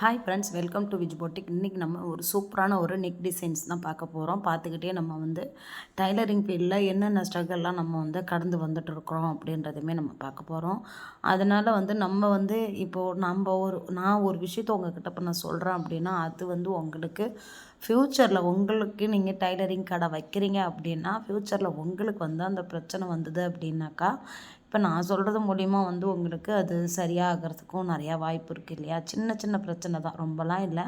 Hi friends welcome to விஜ் போட்டிக் இன்றைக்கி நம்ம ஒரு சூப்பரான ஒரு நெக் டிசைன்ஸ் தான் பார்க்க போகிறோம் பார்த்துக்கிட்டே நம்ம வந்து டைலரிங் ஃபீல்டில் என்னென்ன ஸ்ட்ரகல்லாம் நம்ம வந்து கடந்து வந்துட்டு இருக்கிறோம் அப்படின்றதுமே நம்ம பார்க்க போகிறோம் அதனால் வந்து நம்ம வந்து இப்போது நம்ம ஒரு நான் ஒரு விஷயத்த உங்ககிட்ட இப்போ நான் சொல்கிறேன் அப்படின்னா அது வந்து உங்களுக்கு ஃப்யூச்சரில் உங்களுக்கு நீங்கள் டைலரிங் கடை வைக்கிறீங்க அப்படின்னா ஃப்யூச்சரில் உங்களுக்கு வந்து அந்த பிரச்சனை வந்தது அப்படின்னாக்கா இப்போ நான் சொல்கிறது மூலிமா வந்து உங்களுக்கு அது சரியாகிறதுக்கும் நிறையா வாய்ப்பு இருக்குது இல்லையா? சின்ன சின்ன பிரச்சனை தான். ரொம்பலாம் இல்லை.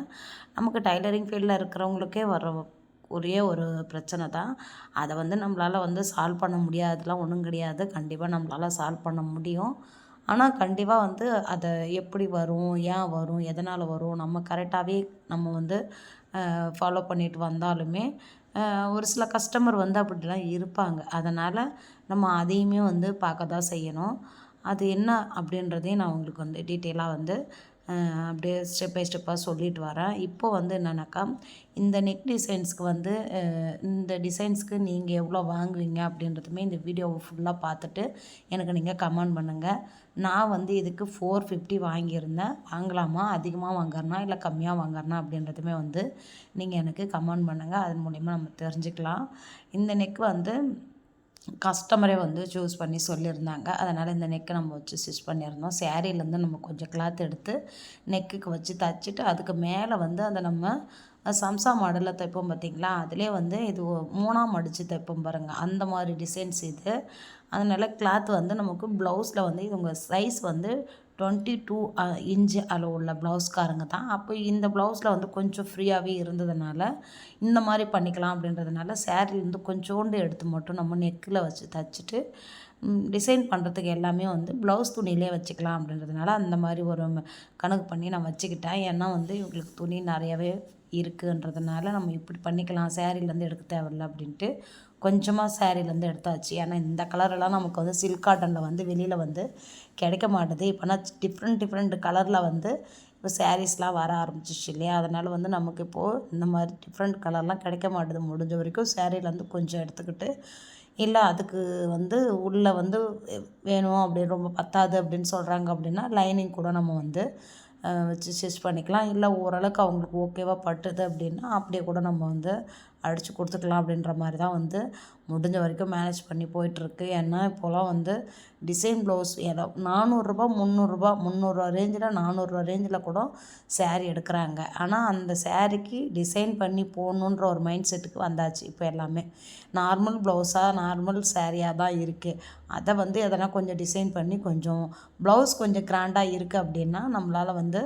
நமக்கு டைலரிங் ஃபீல்டில் இருக்கிறவங்களுக்கே வர ஒரே ஒரு பிரச்சனை தான். அதை வந்து நம்மளால் வந்து சால்வ் பண்ண முடியாதுலாம் ஒன்றும் கிடையாது. கண்டிப்பாக நம்மளால் சால்வ் பண்ண முடியும். ஆனால் கண்டிப்பாக வந்து அதை எப்படி வரும்? ஏன் வரும்? எதனால் வரும்? நம்ம கரெக்டாகவே நம்ம வந்து ஃபாலோ பண்ணிட்டு வந்தாலுமே ஒரு சில கஸ்டமர் வந்து அப்படிலாம் இருப்பாங்க. அதனால் நம்ம அதையுமே வந்து பார்க்க தான் செய்யணும். அது என்ன அப்படின்றதையும் நான் உங்களுக்கு வந்து டீட்டெயிலாக வந்து அப்படியே ஸ்டெப் பை ஸ்டெப்பாக சொல்லிட்டு வரேன். இப்போ வந்து என்னென்னாக்கா இந்த நெக் டிசைன்ஸ்க்கு வந்து இந்த டிசைன்ஸ்க்கு நீங்கள் எவ்வளோ வாங்குவீங்க அப்படின்றதுமே இந்த வீடியோவை ஃபுல்லாக பார்த்துட்டு எனக்கு நீங்கள் கமெண்ட் பண்ணுங்கள் நான் வந்து இதுக்கு ஃபோர் ஃபிஃப்டி வாங்கியிருந்தேன். வாங்கலாமா? அதிகமாக வாங்குறனா? இல்லை கம்மியாக வாங்குறனா? அப்படின்றதுமே வந்து நீங்கள் எனக்கு கமெண்ட் பண்ணுங்கள் அதன் மூலிமா நம்ம தெரிஞ்சுக்கலாம். இந்த நெக் வந்து கஸ்டமரே வந்து சூஸ் பண்ணி சொல்லியிருந்தாங்க. அதனால் இந்த நெக்கை நம்ம வச்சு ஸ்டிச் பண்ணியிருந்தோம் சேரீலேருந்து நம்ம கொஞ்சம் கிளாத் எடுத்து நெக்குக்கு வச்சு தைச்சிட்டு அதுக்கு மேலே வந்து அதை நம்ம சம்சா மாடலில் தைப்போம் பார்த்திங்களா? அதிலே வந்து இது மூணாம் அடித்து தைப்போம் பாருங்கள் அந்த மாதிரி டிசைன்ஸ் இது. அதனால் கிளாத் வந்து நமக்கு ப்ளவுஸில் வந்து இது உங்கள் சைஸ் வந்து டுவெண்ட்டி டூ இன்ச்சு அளவு உள்ள ப்ளவுஸ்காரங்க தான். அப்போ இந்த ப்ளவுஸில் வந்து கொஞ்சம் ஃப்ரீயாகவே இருந்ததுனால இந்த மாதிரி பண்ணிக்கலாம் அப்படின்றதுனால சேரீலேருந்து கொஞ்சோண்டு எடுத்து மட்டும் நம்ம நெக்கில் வச்சு தைச்சிட்டு டிசைன் பண்ணுறதுக்கு எல்லாமே வந்து ப்ளவுஸ் துணியிலே வச்சுக்கலாம் அப்படின்றதுனால அந்த மாதிரி ஒரு கணக்கு பண்ணி நான் வச்சுக்கிட்டேன். ஏன்னா வந்து இவங்களுக்கு துணி நிறையவே இருக்குன்றதுனால நம்ம இப்படி பண்ணிக்கலாம். சேரீலேருந்து எடுக்க தேவையில்ல அப்படின்ட்டு கொஞ்சமாக சேரீலேருந்து எடுத்தாச்சு. ஏன்னா இந்த கலரெல்லாம் நமக்கு வந்து சில்க் காட்டனில் வந்து வெளியில் வந்து கிடைக்க மாட்டுது. இப்போனா டிஃப்ரெண்ட் டிஃப்ரெண்ட் கலரில் வந்து இப்போ சாரீஸ்லாம் வர ஆரம்பிச்சிச்சு இல்லையா? அதனால் வந்து நமக்கு இப்போது இந்த மாதிரி டிஃப்ரெண்ட் கலர்லாம் கிடைக்க மாட்டுது. முடிஞ்ச வரைக்கும் சேரீலேருந்து கொஞ்சம் எடுத்துக்கிட்டு இல்லை அதுக்கு வந்து உள்ளே வந்து வேணும் அப்படி ரொம்ப பத்தாது அப்படின்னு சொல்கிறாங்க அப்படின்னா லைனிங் கூட நம்ம வந்து வச்சு ஸ்டிச் பண்ணிக்கலாம். இல்லை ஓரளவுக்கு அவங்களுக்கு ஓகேவாக பட்டுது அப்படின்னா அப்படியே கூட நம்ம வந்து அடித்து கொடுத்துக்கலாம் அப்படின்ற மாதிரி தான் வந்து முடிஞ்ச வரைக்கும் மேனேஜ் பண்ணி போயிட்டுருக்கு. ஏன்னா இப்போலாம் வந்து டிசைன் ப்ளவுஸ் ஏதோ நானூறுரூபா முந்நூறுரூபா முந்நூறுரூவா ரேஞ்சில் நானூறுரூவா ரேஞ்சில் கூட சேரீ எடுக்கிறாங்க. ஆனால் அந்த சேரீக்கு டிசைன் பண்ணி போகணுன்ற ஒரு மைண்ட் செட்டுக்கு வந்தாச்சு இப்போ எல்லாமே. நார்மல் ப்ளவுஸாக நார்மல் சேரீயாக தான் இருக்குது அதை வந்து எதனா கொஞ்சம் டிசைன் பண்ணி கொஞ்சம் ப்ளவுஸ் கொஞ்சம் கிராண்டாக இருக்குது அப்படின்னா நம்மளால் வந்து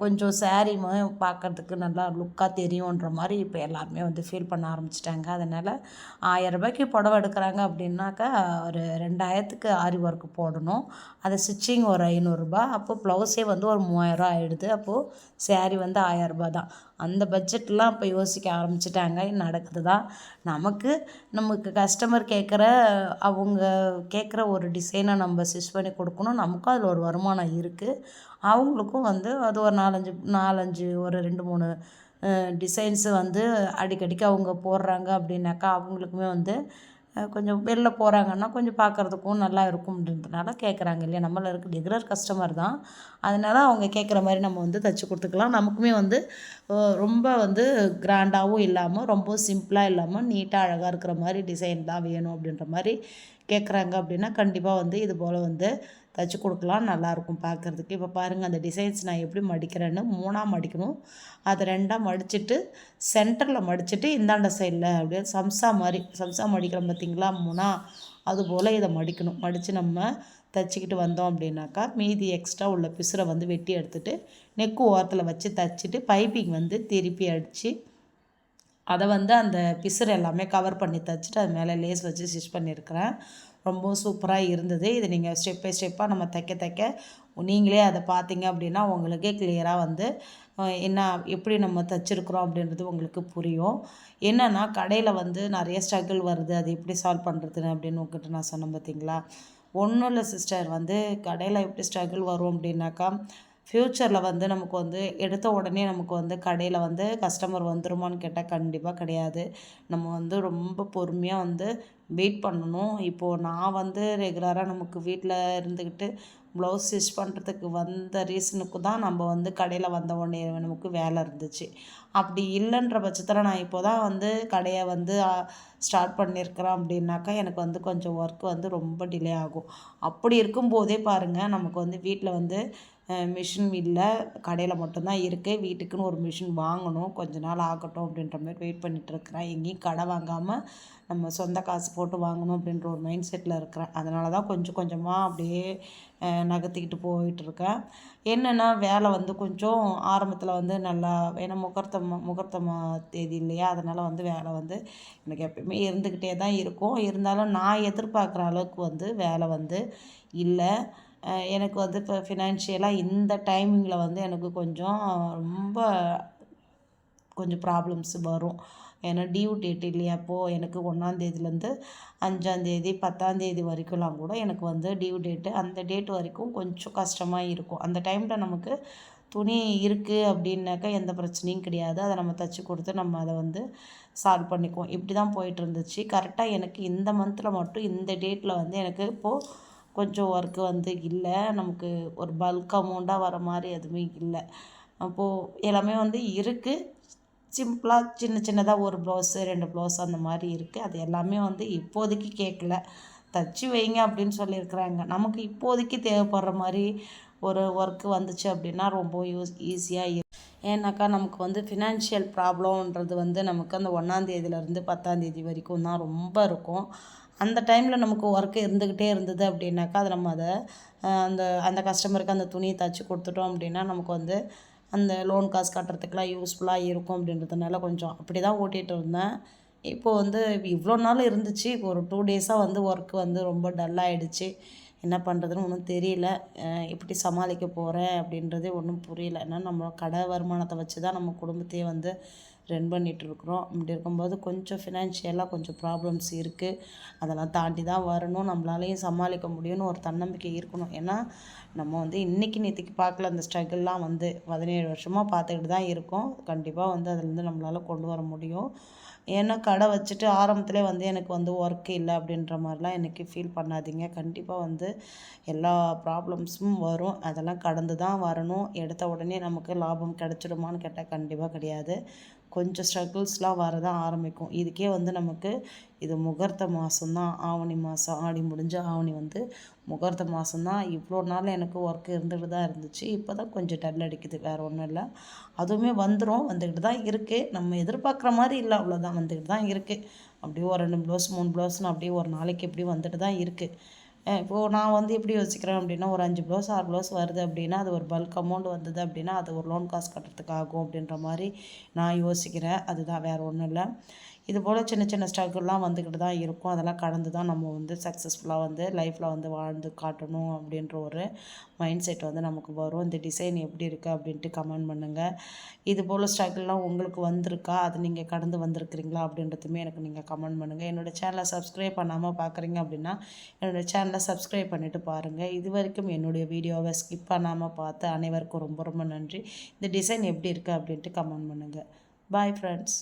கொஞ்சம் சேரீமே பார்க்கறதுக்கு நல்லா லுக்காக தெரியுன்ற மாதிரி இப்போ எல்லாருமே வந்து ஃபீல் பண்ண ஆரம்பிச்சிட்டாங்க. அதனால் ஆயரரூபாய்க்கு புடவ எடுக்கிறாங்க அப்படின்னாக்கா ஒரு ரெண்டாயிரத்துக்கு ஆரி ஒர்க்கு போடணும். அது ஸ்டிச்சிங் ஒரு ஐநூறுரூபா அப்போது ப்ளவுஸே வந்து ஒரு மூவாயிரரூவா ஆகிடுது அப்போது சேரீ வந்து ஆயரரூபா தான். அந்த பட்ஜெட்லாம் இப்போ யோசிக்க ஆரம்பிச்சிட்டாங்க. நடக்குது தான் நமக்கு நமக்கு கஸ்டமர் கேட்குற அவங்க கேட்குற ஒரு டிசைனை நம்ம ஸ்டிச் பண்ணி கொடுக்கணும். நமக்கும் அதில் ஒரு வருமானம் இருக்குது அவங்களுக்கும் வந்து அது ஒரு நாலஞ்சு நாலஞ்சு ஒரு ரெண்டு மூணு டிசைன்ஸு வந்து அடிக்கடிக்கு அவங்க போடுறாங்க அப்படின்னாக்கா அவங்களுக்குமே வந்து கொஞ்சம் வெளில போகிறாங்கன்னா கொஞ்சம் பார்க்குறதுக்கும் நல்லா இருக்கும் அப்படின்றதுனால கேட்குறாங்க இல்லையா நம்மள இருக்க ரெகுலர் கஸ்டமர் தான். அதனால் அவங்க கேட்குற மாதிரி நம்ம வந்து தைச்சி கொடுத்துக்கலாம். நமக்குமே வந்து ரொம்ப வந்து கிராண்டாகவும் இல்லாமல் ரொம்ப சிம்பிளாக இல்லாமல் நீட்டாக அழகாக இருக்கிற மாதிரி டிசைன் தான் வேணும் அப்படின்ற மாதிரி கேட்குறாங்க அப்படின்னா கண்டிப்பாக வந்து இது போல் வந்து தைச்சி கொடுக்கலாம் நல்லாயிருக்கும் பார்க்குறதுக்கு. இப்போ பாருங்கள் அந்த டிசைன்ஸ் நான் எப்படி மடிக்கிறேன்னு மூணாக மடிக்கணும். அதை ரெண்டாக மடிச்சுட்டு சென்டரில் மடிச்சுட்டு இந்தாண்ட சைடில் அப்படியே சம்சா மாதிரி சம்சா மடிக்கிறோம் பார்த்திங்களா மூணா? அதுபோல் இதை மடிக்கணும். மடித்து நம்ம தைச்சிக்கிட்டு வந்தோம் அப்படின்னாக்கா மீதி எக்ஸ்ட்ரா உள்ள பிசுரை வந்து வெட்டி எடுத்துகிட்டு நெக்கு ஓரத்தில் வச்சு தைச்சிட்டு பைப்பிங் வந்து திருப்பி அடித்து அதை வந்து அந்த பிசுறு எல்லாமே கவர் பண்ணி தைச்சிட்டு அது மேலே லேஸ் வச்சு ஸ்டிச் பண்ணியிருக்கிறேன். ரொம்ப சூப்பராக இருந்தது. இதை நீங்கள் ஸ்டெப் பை ஸ்டெப்பாக நம்ம தைக்க தைக்க நீங்களே அதை பார்த்தீங்க அப்படின்னா உங்களுக்கே கிளியராக வந்து என்ன எப்படி நம்ம தைச்சிருக்குறோம் அப்படின்றது உங்களுக்கு புரியும். என்னென்னா கடையில் வந்து நிறைய ஸ்ட்ரகிள் வருது. அது எப்படி சால்வ் பண்ணுறதுன்னு அப்படின்னு உங்ககிட்ட நான் சொன்னேன் பார்த்தீங்களா ஒன்றும் இல்லை சிஸ்டர் வந்து கடையில் எப்படி ஸ்ட்ரகிள் வரும் அப்படின்னாக்கா ஃப்யூச்சரில் வந்து நமக்கு வந்து எடுத்த உடனே நமக்கு வந்து கடையில் வந்து கஸ்டமர் வந்துருமான்னு கேட்டால் கண்டிப்பாக கிடையாது. நம்ம வந்து ரொம்ப பொறுமையாக வந்து வெயிட் பண்ணணும். இப்போது நான் வந்து ரெகுலராக நமக்கு வீட்டில் இருந்துக்கிட்டு ப்ளவுஸ் ஸ்டிச் பண்ணுறதுக்கு வந்த ரீசனுக்கு தான் நம்ம வந்து கடையில் வந்த உடனே நமக்கு வேலை இருந்துச்சு. அப்படி இல்லைன்ற பட்சத்தில் நான் இப்போ தான் வந்து கடையை வந்து ஸ்டார்ட் பண்ணியிருக்கிறேன் அப்படின்னாக்கா எனக்கு வந்து கொஞ்சம் ஒர்க் வந்து ரொம்ப டிலே ஆகும். அப்படி இருக்கும்போதே பாருங்கள் நமக்கு வந்து வீட்டில் வந்து மிஷின் இல்லை கடையில் மட்டும்தான் இருக்குது வீட்டுக்குன்னு ஒரு மிஷின் வாங்கணும். கொஞ்ச நாள் ஆகட்டும் அப்படின்ற மாதிரி வெயிட் பண்ணிகிட்ருக்குறேன் எங்கேயும் கடை வாங்காமல் நம்ம சொந்த காசு போட்டு வாங்கணும் அப்படின்ற ஒரு மைண்ட் செட்டில் இருக்கிறேன். அதனால தான் கொஞ்சம் கொஞ்சமாக அப்படியே நகர்த்திக்கிட்டு போயிட்டுருக்கேன் என்னென்னா வேலை வந்து கொஞ்சம் ஆரம்பத்தில் வந்து நல்லா ஏன்னா முகூர்த்தம் முகூர்த்தமா தேதி இல்லையா? அதனால் வந்து வேலை வந்து எனக்கு எப்பயுமே இருந்துக்கிட்டே தான் இருக்கும். இருந்தாலும் நான் எதிர்பார்க்குற அளவுக்கு வந்து வேலை வந்து இல்லை. எனக்கு வந்து இப்போ ஃபினான்ஷியலாக இந்த டைமிங்கில் வந்து எனக்கு கொஞ்சம் ரொம்ப கொஞ்சம் ப்ராப்ளம்ஸ் வரும். ஏன்னா டியூ டேட் இல்லையா? அப்போது எனக்கு ஒன்றாந்தேதிலேருந்து அஞ்சாந்தேதி பத்தாந்தேதி வரைக்கும்லாம் கூட எனக்கு வந்து டியூ டேட்டு அந்த டேட் வரைக்கும் கொஞ்சம் கஷ்டமாக இருக்கும். அந்த டைமில் நமக்கு துணி இருக்குது அப்படின்னாக்கா எந்த பிரச்சனையும் கிடையாது. அதை நம்ம தைச்சி கொடுத்து நம்ம அதை வந்து சால்வ் பண்ணிக்குவோம். இப்படி தான் போயிட்டு இருந்துச்சு. கரெக்டாக எனக்கு இந்த மந்தில் மட்டும் இந்த டேட்டில் வந்து எனக்கு இப்போது கொஞ்சம் ஒர்க்கு வந்து இல்லை. நமக்கு ஒரு பல்க் அமௌண்ட்டாக வர மாதிரி எதுவுமே இல்லை. அப்போது எல்லாமே வந்து இருக்குது சிம்பிளாக சின்ன சின்னதாக ஒரு ப்ளவுஸு ரெண்டு ப்ளவுஸ் அந்த மாதிரி இருக்குது அது எல்லாமே வந்து இப்போதைக்கு கேட்கல தச்சு வைங்க அப்படின்னு சொல்லியிருக்கிறாங்க. நமக்கு இப்போதைக்கு தேவைப்படுற மாதிரி ஒரு ஒர்க்கு வந்துச்சு அப்படின்னா ரொம்ப யூஸ் ஈஸியாக ஏன்னாக்கா நமக்கு வந்து ஃபினான்ஷியல் ப்ராப்ளம்ன்றது வந்து நமக்கு அந்த ஒன்றாந்தேதியிலேருந்து பத்தாந்தேதி வரைக்கும் தான் ரொம்ப இருக்கும். அந்த டைமில் நமக்கு ஒர்க்கு இருந்துக்கிட்டே இருந்தது அப்படின்னாக்கா அது நம்ம அதை அந்த அந்த கஸ்டமருக்கு அந்த துணியை தைச்சி கொடுத்துட்டோம் அப்படின்னா நமக்கு வந்து அந்த லோன் காசு கட்டுறதுக்கெலாம் யூஸ்ஃபுல்லாக இருக்கும் அப்படின்றதுனால கொஞ்சம் அப்படி தான் ஓட்டிகிட்டு இருந்தேன். இப்போது வந்து இவ்வளோ நாள் இருந்துச்சு இப்போ ஒரு டூ டேஸாக வந்து ஒர்க்கு வந்து ரொம்ப டல்லாகிடுச்சு என்ன பண்ணுறதுன்னு ஒன்றும் தெரியல. எப்படி சமாளிக்க போகிறேன் அப்படின்றதே ஒன்றும் புரியல. ஏன்னா நம்ம கடை வருமானத்தை வச்சு தான் நம்ம குடும்பத்தையே வந்து ரன் பண்ணிகிட்ருக்குறோம் இப்படி இருக்கும்போது கொஞ்சம் ஃபினான்ஷியலாக கொஞ்சம் ப்ராப்ளம்ஸ் இருக்குது அதெல்லாம் தாண்டி தான் வரணும். நம்மளாலையும் சமாளிக்க முடியும்னு ஒரு தன்னம்பிக்கை இருக்கணும். ஏன்னா நம்ம வந்து இன்றைக்கி நேற்றுக்கு பார்க்கல அந்த ஸ்ட்ரகிள்லாம் வந்து பதினேழு வருஷமாக பார்த்துக்கிட்டு தான் இருக்கோம். கண்டிப்பாக வந்து அதுலேருந்து நம்மளால் கொண்டு வர முடியும். ஏன்னா கடை வச்சுட்டு ஆரம்பத்திலே வந்து எனக்கு வந்து ஒர்க் இல்லை அப்படின்ற மாதிரிலாம் எனக்கு ஃபீல் பண்ணாதீங்க. கண்டிப்பாக வந்து எல்லா ப்ராப்ளம்ஸும் வரும். அதெல்லாம் கடந்து தான் வரணும். எடுத்த உடனே நமக்கு லாபம் கிடச்சிடுமான்னு கேட்டால் கண்டிப்பாக கிடையாது. கொஞ்சம் ஸ்ட்ரகிள்ஸ்லாம் வர தான் ஆரம்பிக்கும். இதுக்கே வந்து நமக்கு இது முகூர்த்த மாதம்தான் ஆவணி மாதம் ஆடி முடிஞ்ச ஆவணி வந்து முகூர்த்த மாதம்தான் இவ்வளோ நாள் எனக்கு ஒர்க் இருந்துகிட்டு தான் இருந்துச்சு. இப்போ தான் கொஞ்சம் டல் அடிக்குது. வேறு ஒன்றும் இல்லை. அதுவுமே வந்துடும் வந்துக்கிட்டு தான் இருக்குது நம்ம எதிர்பார்க்குற மாதிரி இல்லை. அவ்வளோதான் வந்துக்கிட்டு தான் இருக்குது அப்படியே ஒரு ரெண்டு ப்ளவுஸ் மூணு ப்ளவுஸ்னு அப்படியே ஒரு நாளைக்கு எப்படி வந்துட்டு தான் இருக்குது இப்போது நான் வந்து எப்படி யோசிக்கிறேன் அப்படின்னா ஒரு அஞ்சு ப்ளவுஸ் ஆறு ப்ளவுஸ் வருது அப்படின்னா அது ஒரு பல்க் அமௌண்ட் வந்தது அப்படின்னா அது ஒரு லோன் காசு கட்டுறதுக்கு ஆகும் அப்படின்ற மாதிரி நான் யோசிக்கிறேன். அதுதான். வேறு ஒன்றும் இல்லை. இது போல் சின்ன சின்ன ஸ்ட்ரகிள்லாம் வந்துக்கிட்டு தான் இருக்கும். அதெல்லாம் கடந்து தான் நம்ம வந்து சக்ஸஸ்ஃபுல்லாக வந்து லைஃப்பில் வந்து வாழ்ந்து காட்டணும் அப்படின்ற ஒரு மைண்ட் செட் வந்து நமக்கு வரும். இந்த டிசைன் எப்படி இருக்குது அப்படின்ட்டு கமெண்ட் பண்ணுங்கள் இது போல் ஸ்ட்ரகிள்லாம் உங்களுக்கு வந்திருக்கா? அது நீங்கள் கடந்து வந்திருக்கிறீங்களா? அப்படின்றதுமே எனக்கு நீங்கள் கமெண்ட் பண்ணுங்கள் என்னோடய சேனலை சப்ஸ்கிரைப் பண்ணாமல் பார்க்குறீங்க அப்படின்னா என்னோடய சேனலை சப்ஸ்கிரைப் பண்ணிவிட்டு பாருங்கள் இது வரைக்கும் என்னுடைய வீடியோவை ஸ்கிப் பண்ணாமல் பார்த்து அனைவருக்கும் ரொம்ப ரொம்ப நன்றி. இந்த டிசைன் எப்படி இருக்குது அப்படின்ட்டு கமெண்ட் பண்ணுங்கள் பாய் ஃப்ரெண்ட்ஸ்